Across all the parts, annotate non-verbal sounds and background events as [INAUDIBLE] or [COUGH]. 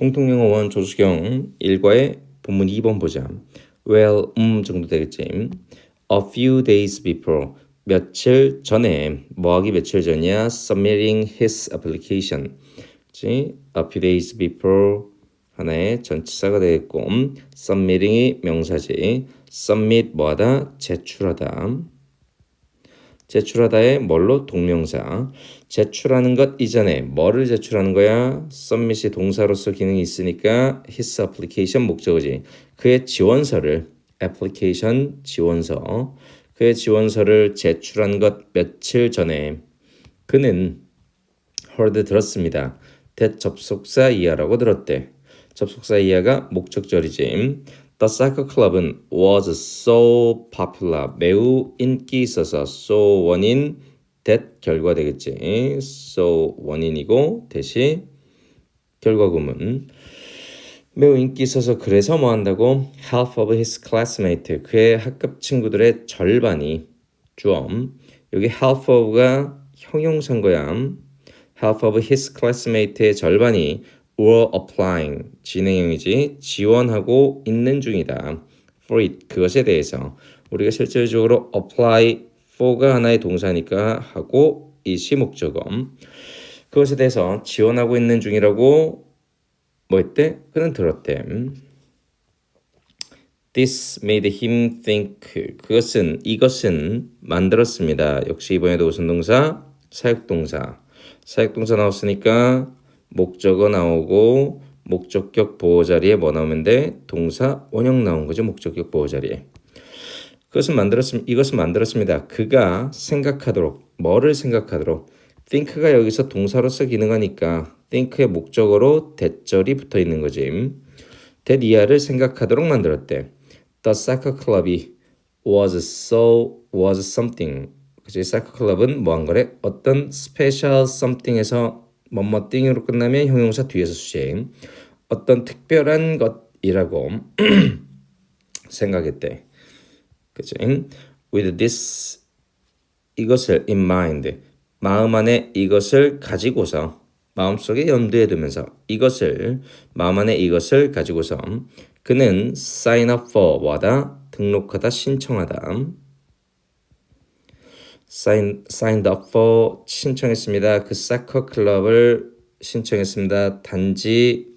공통영어 원 조수경 1과의 본문 2번 보자. well, 음 정도 되겠지. A few days before 며칠 전에 뭐하기 며칠 전이야? submitting his application. 그치? A few days before 하나의 전치사가 되겠고 submitting이 명사지. submit 뭐하다? 제출하다. 제출하다의 뭘로 동명사. 제출하는 것 이전에 뭐를 제출하는 거야? submit이 동사로서 기능이 있으니까 his application 목적어지. 그의 지원서를 application 지원서. 그의 지원서를 제출한 것 며칠 전에 그는 heard 들었습니다. that 접속사 이하라고 들었대. 접속사 이하가 목적절이지. The Soccer Club은 was so popular. 매우 인기 있어서 so 원인 that 결과 되겠지. so 원인이고 대시 결과구문. 매우 인기 있어서 그래서 뭐 한다고? half of his classmate. 그의 학급 친구들의 절반이 주엄. 여기 half of가 형용사인 거야. half of his classmate의 절반이 were applying 진행형이지 지원하고 있는 중이다. for it 그것에 대해서 우리가 실질적으로 apply for가 하나의 동사니까 하고 이시 목적어 그것에 대해서 지원하고 있는 중이라고 뭐 했대? 그는 들었대. This made him think. 그것은 이것은 만들었습니다. 역시 이번에도 우선 동사, 사역 동사. 사역 동사 나왔으니까 목적어 나오고 목적격 보호 자리에 뭐 나오면 돼? 동사 원형 나온 거죠. 목적격 보호 자리에. 그것은 만들었습니다. 이것은 만들었습니다. 그가 생각하도록 뭐를 생각하도록 think가 여기서 동사로서 기능하니까 think의 목적어로 대절이 붙어 있는 거지. 이하를 생각하도록 만들었대. The soccer club이 was so was something. 그지? club은 뭐한 거래? 어떤 special something에서 뭐뭐띵으로 끝나면 형용사 뒤에서 수행. 어떤 특별한 것이라고 [CLEARS THROAT] 생각했대. 그치? With this 이것을 in mind 마음 안에 이것을 가지고서 마음속에 염두에 두면서 이것을 마음 안에 이것을 가지고서 그는 sign up for 와다 등록하다 신청하다 signed up for 신청했습니다. 그 사커 클럽을 신청했습니다. 단지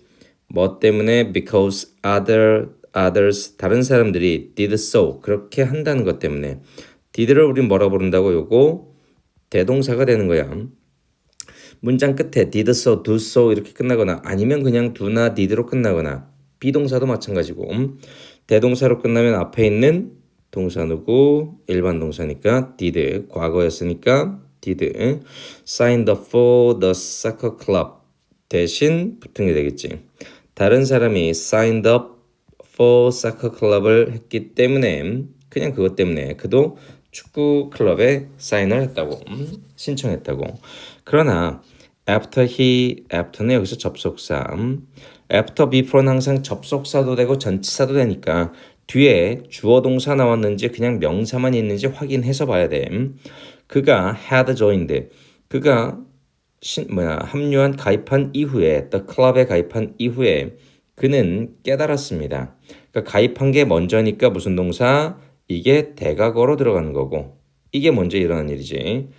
뭐 때문에 because other others 다른 사람들이 did so 그렇게 한다는 것 때문에 did를 우리 뭐라 부른다고 요거 대동사가 되는 거야. 문장 끝에 did so, do so 이렇게 끝나거나 아니면 그냥 do나 did로 끝나거나 비동사도 마찬가지고 대동사로 끝나면 앞에 있는 동사 누구 일반 동사니까 did 과거였으니까 did signed up for the soccer club 대신 붙은 게 되겠지. 다른 사람이 signed up for soccer club을 했기 때문에 그냥 그것 때문에 그도 축구 클럽에 사인을 했다고 신청했다고. 그러나 after he after는 여기서 접속사. after before는 항상 접속사도 되고 전치사도 되니까 뒤에 주어 동사 나왔는지 그냥 명사만 있는지 확인해서 봐야 돼. 그가 had joined. 그가 신, 뭐야 합류한 가입한 이후에 the club에 가입한 이후에 그는 깨달았습니다. 그러니까 가입한 게 먼저니까 무슨 동사? 이게 대각어로 들어가는 거고 이게 먼저 일어난 일이지.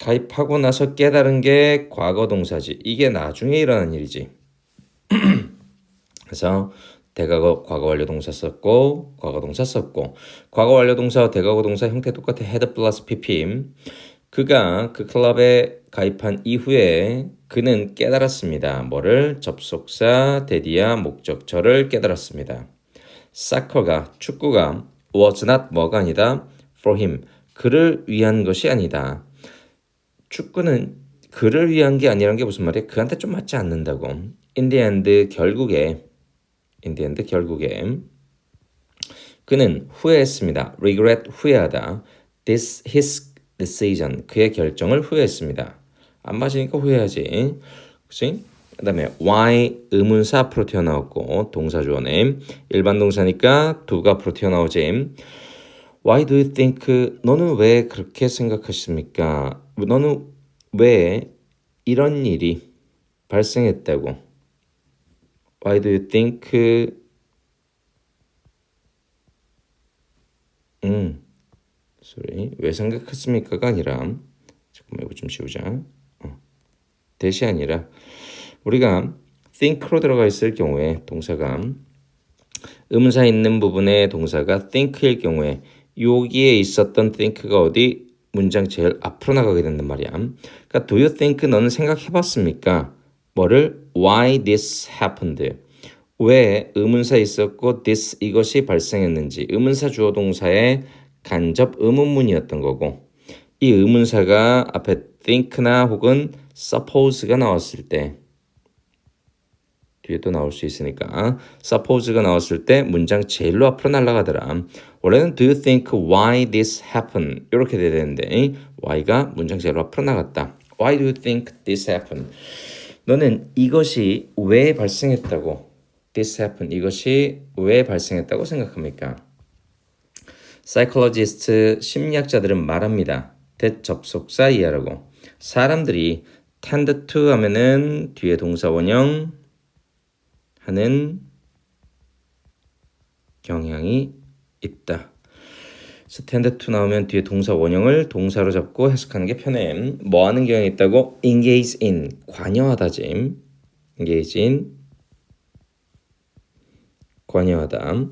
가입하고 나서 깨달은 게 과거 동사지. 이게 나중에 일어난 일이지. [CLEARS THROAT] 그래서 대각어 과거 완료 동사 썼고 과거 동사 썼고 과거 완료 동사와 대각어 동사 형태 똑같아 had 플러스 pp 그가 그 클럽에 가입한 이후에 그는 깨달았습니다. 뭐를 접속사 데디아 목적절을 깨달았습니다. 사커가 축구가 was not 뭐가 아니다 for him 그를 위한 것이 아니다. 축구는 그를 위한 게 아니라는 게 무슨 말이야? 그한테 좀 맞지 않는다고. In the end 결국에 end 결국에 그는 후회했습니다. regret 후회하다. this his decision 그의 결정을 후회했습니다. 안 맞으니까 후회하지. 그치? 그 다음에 why 의문사 앞으로 튀어나왔고 동사 주어네 일반 동사니까 두가 앞으로 튀어나오지. Why do you think 너는 왜 그렇게 생각하십니까? 너는 왜 이런 일이 발생했다고 Why do you think 음 sorry 왜 생각했습니까가 아니라 잠깐만 이거 좀 지우자 어. 대시 아니라 우리가 think로 들어가 있을 경우에 동사가 음사 있는 부분의 동사가 think일 경우에 여기에 있었던 think가 어디 문장 제일 앞으로 나가게 된단 말이야. 그러니까 do you think 너는 생각해봤습니까? 뭐를 why this happened? 왜 의문사 있었고 this 이것이 발생했는지 의문사 주어 동사의 간접 의문문이었던 거고 이 의문사가 앞에 think나 혹은 suppose가 나왔을 때 뒤에 또 나올 수 있으니까 suppose가 나왔을 때 문장 제일로 앞으로 날아가더라. 원래는 do you think why this happened 이렇게 돼야 되는데 why가 문장 제일로 앞으로 나갔다. Why do you think this happened? 너는 이것이 왜 발생했다고 this happened 이것이 왜 발생했다고 생각합니까? 사이콜로지스트 심리학자들은 말합니다. 대접속사 이하라고 사람들이 tend to 하면은 뒤에 동사 원형 하는 경향이 있다. Tend to 나오면 뒤에 동사 원형을 동사로 잡고 해석하는 게 편해. 뭐 하는 경향이 있다고? engage in 관여하다지. engage in 관여하다.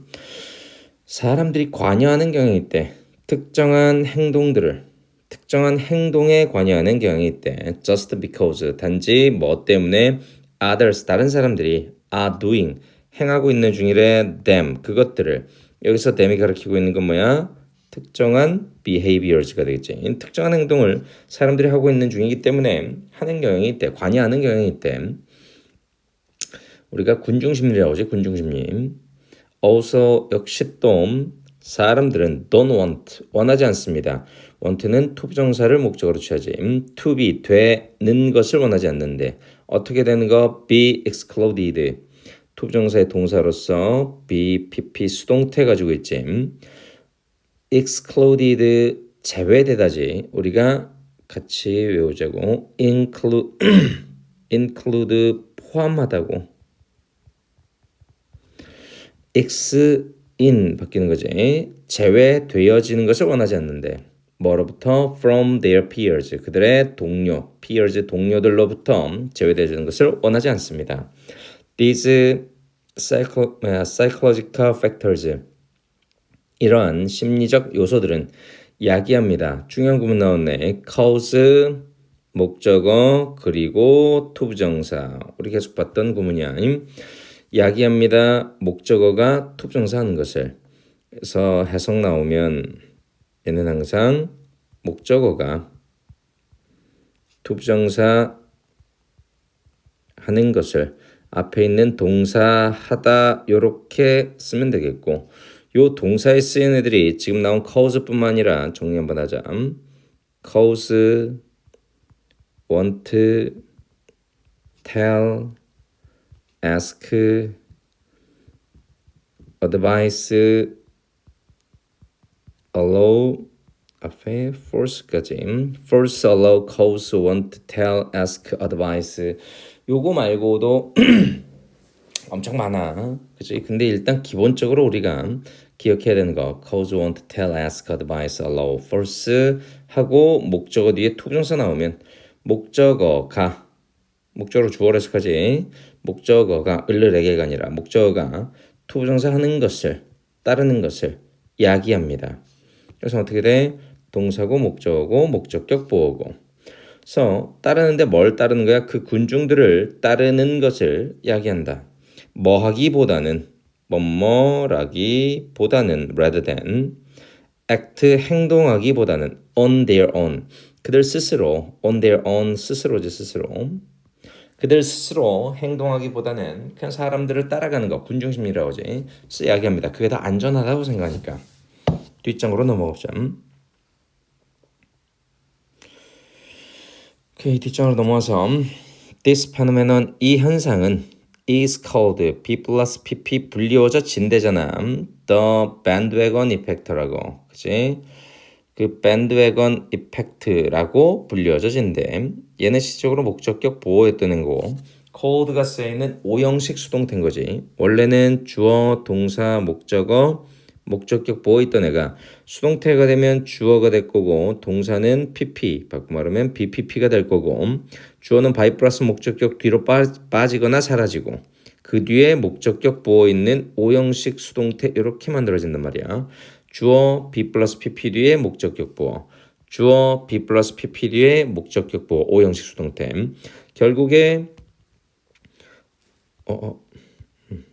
사람들이 관여하는 경향이 있대. 특정한 행동들을 특정한 행동에 관여하는 경향이 있대. just because 단지 뭐 때문에 others 다른 사람들이 are doing 행하고 있는 중이래 them 그것들을 여기서 them이 가리키고 있는 건 뭐야? 특정한 behaviors가 되겠지. 특정한 행동을 사람들이 하고 있는 중이기 때문에 하는 경향이 있대. 관여하는 경향이 있대. 우리가 군중심리라고 하지 군중심리. also 역시 또 사람들은 don't want 원하지 않습니다. want는 to 부정사를 목적으로 취하지. to be 되는 것을 원하지 않는데 어떻게 되는 거 be excluded to 부정사의 동사로서 be pp 수동태 가지고 있지. Excluded 제외되다지 우리가 같이 외우자고 include include 포함하다고 x in 바뀌는 거지 제외되어지는 것을 원하지 않는데 뭐로부터 from their peers 그들의 동료 peers 동료들로부터 제외되어지는 것을 원하지 않습니다. These psycho, psychological factors 이러한 심리적 요소들은 야기합니다. 중요한 구문 나왔네. cause 목적어 그리고 투부정사 우리 계속 봤던 구문이야. 야기합니다. 목적어가 투부정사 하는 것을 그래서 해석 나오면 얘는 항상 목적어가 투부정사 하는 것을 앞에 있는 동사 하다 요렇게 쓰면 되겠고 요 동사에 쓰이는 애들이 지금 나온 cause뿐만 아니라 정리 한번 하자. cause, want, tell, ask, advice, allow, 앞에 force까지 force, allow, cause, want, tell, ask, advice 요거 말고도 엄청 많아. 그치? 근데 일단 기본적으로 우리가 기억해야 되는 거 cause, want, tell, ask, advice, allow, force 하고 목적어 뒤에 투부정사 나오면 목적어가 목적으로 주어를 해석하지 목적어가 을르레게가 아니라 목적어가 투부정사 하는 것을 따르는 것을 야기합니다. 그래서 어떻게 돼? 동사고 목적어고 목적격 보어고 그래서 따르는데 뭘 따르는 거야? 그 군중들을 따르는 것을 야기한다. 뭐 하기보다는 뭐뭐라기보다는 rather than act 행동하기보다는 on their own 그들 스스로 on their own 스스로지 스스로 그들 스스로 행동하기보다는 그냥 사람들을 따라가는 거 군중심리라고 하지 이야기합니다. 그게 더 안전하다고 생각하니까 뒷장으로 넘어가보자. 오케이 뒷장으로 넘어와서 this phenomenon 이 현상은 is called B 플러스 PP 불리워져 진대잖아. The bandwagon effect라고. 그치? 그 bandwagon effect라고 불리워져 진대. 얘는 시적으로 목적격 보호에 뜨는 거고 cold가 쓰여있는 오형식 수동태인 거지. 원래는 주어, 동사, 목적어, 목적격 보어 있던 애가 수동태가 되면 주어가 될 거고 동사는 pp, 바꿔 말하면 bpp가 될 거고 주어는 by 플러스 목적격 뒤로 빠, 빠지거나 사라지고 그 뒤에 목적격 보어 있는 오형식 수동태 이렇게 만들어진단 말이야. 주어 b 플러스 pp 뒤에 목적격 보어 주어 b 플러스 pp 뒤에 목적격 보어 오형식 수동태 결국에 어, 어. 음.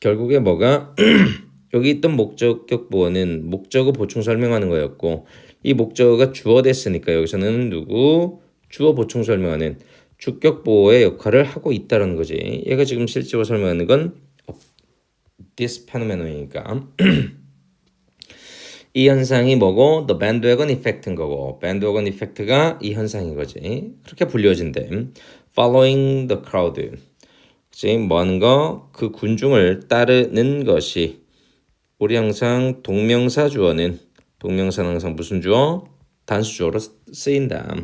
결국에 뭐가 [CLEARS THROAT] 여기 있던 목적격 보어는 목적어 보충 설명하는 거였고 이 목적어가 주어 됐으니까 여기서는 누구 주어 보충 설명하는 주격 보어의 역할을 하고 있다는 거지. 얘가 지금 실제로 설명하는 건 this phenomenon이니까 [CLEARS THROAT] 이 현상이 뭐고 the bandwagon effect인 거고 bandwagon effect가 이 현상인 거지. 그렇게 불려진대. following the crowd. 그치? 뭐 하는 거? 그 군중을 따르는 것이 우리 항상 동명사 주어는 동명사는 항상 무슨 주어? 단수 주어로 쓰인다.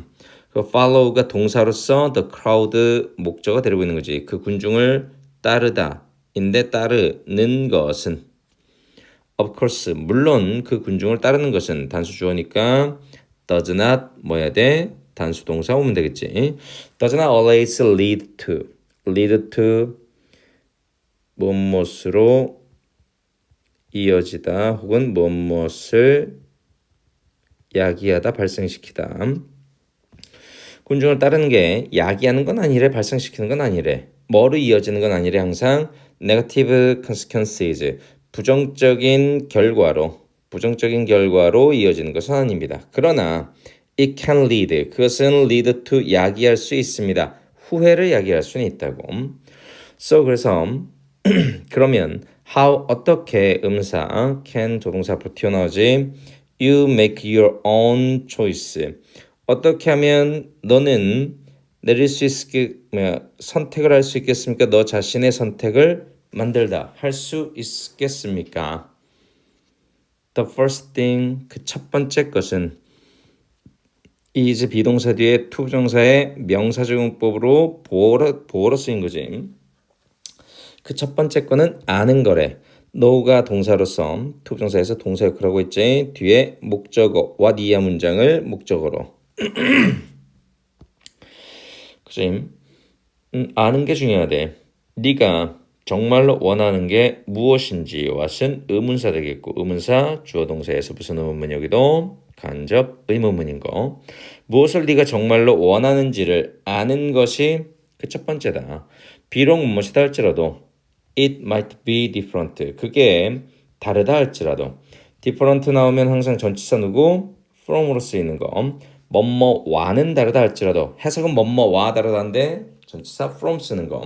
그 follow가 동사로서 the crowd 목적어 데리고 있는 거지. 그 군중을 따르다. 인데 따르는 것은 of course 물론 그 군중을 따르는 것은 단수 주어니까 does not 뭐야 돼? 단수 동사 오면 되겠지. does not always lead to lead to 무엇으로 이어지다 혹은 무엇을 야기하다 발생시키다. 군중을 따르는 게 야기하는 건 아니래 발생시키는 건 아니래 뭐로 이어지는 건 아니래 항상 negative consequences 부정적인 결과로 부정적인 결과로 이어지는 것은 아닙니다. 그러나 it can lead 그것은 lead to 야기할 수 있습니다. 후회를 야기할 수는 있다고. So 그래서 [CLEARS THROAT] 그러면 how 어떻게 음사 can 조동사 앞으로 튀어나오지 you make your own choice 어떻게 하면 너는 내릴 수 있게 선택을 할 수 있겠습니까? 너 자신의 선택을 만들다 할 수 있겠습니까? The first thing 그 첫 번째 것은 is 비동사 뒤에 투정사의 명사적용법으로 보어로, 보어로 쓰인 거지. 그 첫 번째 거는 아는 거래. know가 동사로서 투부정사에서 동사 역할을 하고 있지. 뒤에 목적어 what 이하 문장을 목적어로. [CLEARS THROAT] 그지? 음, 아는 게 중요하대. 네가 정말로 원하는 게 무엇인지 what은 의문사 되겠고 의문사 주어 동사에서 무슨 의문문 여기도 간접 의문문인 거. 무엇을 네가 정말로 원하는지를 아는 것이 그 첫 번째다. 비록 무엇이다 할지라도 it might be different. 그게 다르다 할지라도 different 나오면 항상 전치사 누구 from으로 쓰이는 거. 뭐뭐와는 다르다 할지라도 해석은 뭐뭐와 다르다인데 전치사 from 쓰는 거.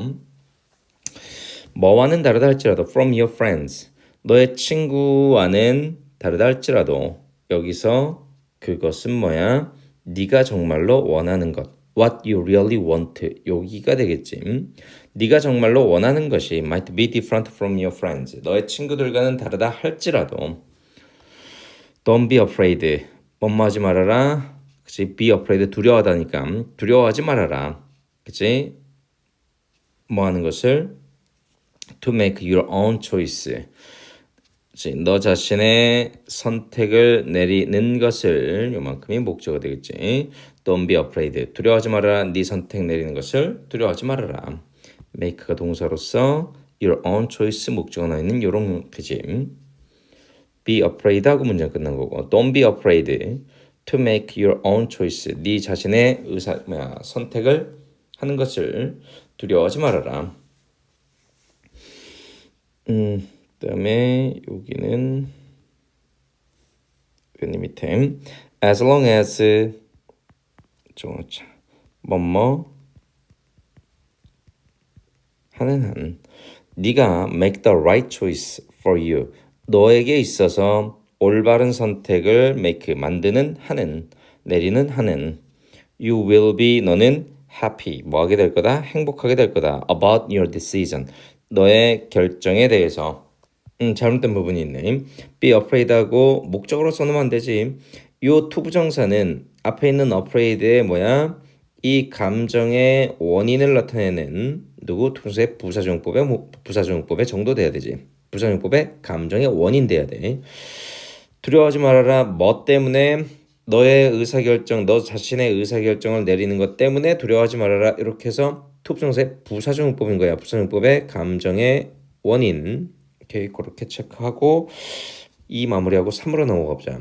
뭐와는 다르다 할지라도 from your friends. 너의 친구와는 다르다 할지라도 여기서 그것은 뭐야? 네가 정말로 원하는 것. What you really want. 여기가 되겠지. 네가 정말로 원하는 것이 might be different from your friends. 너의 친구들과는 다르다 할지라도 Don't be afraid. 뭐뭐하지 말아라. 그치? Be afraid. 두려워하다니까. 두려워하지 말아라. 그치? 뭐 하는 것을 to make your own choice. 그치? 너 자신의 선택을 내리는 것을 요만큼이 목적어 되겠지. Don't be afraid. 두려워하지 말아라. 네 선택 내리는 것을 두려워하지 말아라. make가 동사로서 your own choice 목적어 나 있는 요런 그지. be afraid 하고 문장 끝난 거고 don't be afraid to make your own choice. 네 자신의 의사 뭐야 선택을 하는 것을 두려워하지 말아라. 음, 그다음에 여기는 여기 밑에 as long as 저자 뭐뭐 하는 한 네가 make the right choice for you 너에게 있어서 올바른 선택을 make 만드는 하는 내리는 하는. You will be 너는 happy. 뭐 하게 될 거다? 행복하게 될 거다. about your decision. 너의 결정에 대해서. 음, 잘못된 부분이 있네. be afraid 하고 목적으로 써놓으면 안 되지. 요 투부정사는 앞에 있는 afraid의 뭐야? 이 감정의 원인을 나타내는 누구? 투부정사의 부사정법의 뭐- 부사정법의 정도 돼야 되지. 부사정법의 감정의 원인 돼야 돼. 두려워하지 말아라. 뭐 때문에 너의 의사결정, 너 자신의 의사결정을 내리는 것 때문에 두려워하지 말아라. 이렇게 해서 투부정사의 부사정법인 거야. 부사정법의 감정의 원인. 오케이, 그렇게 체크하고 이 마무리하고 3으로 넘어가 보자.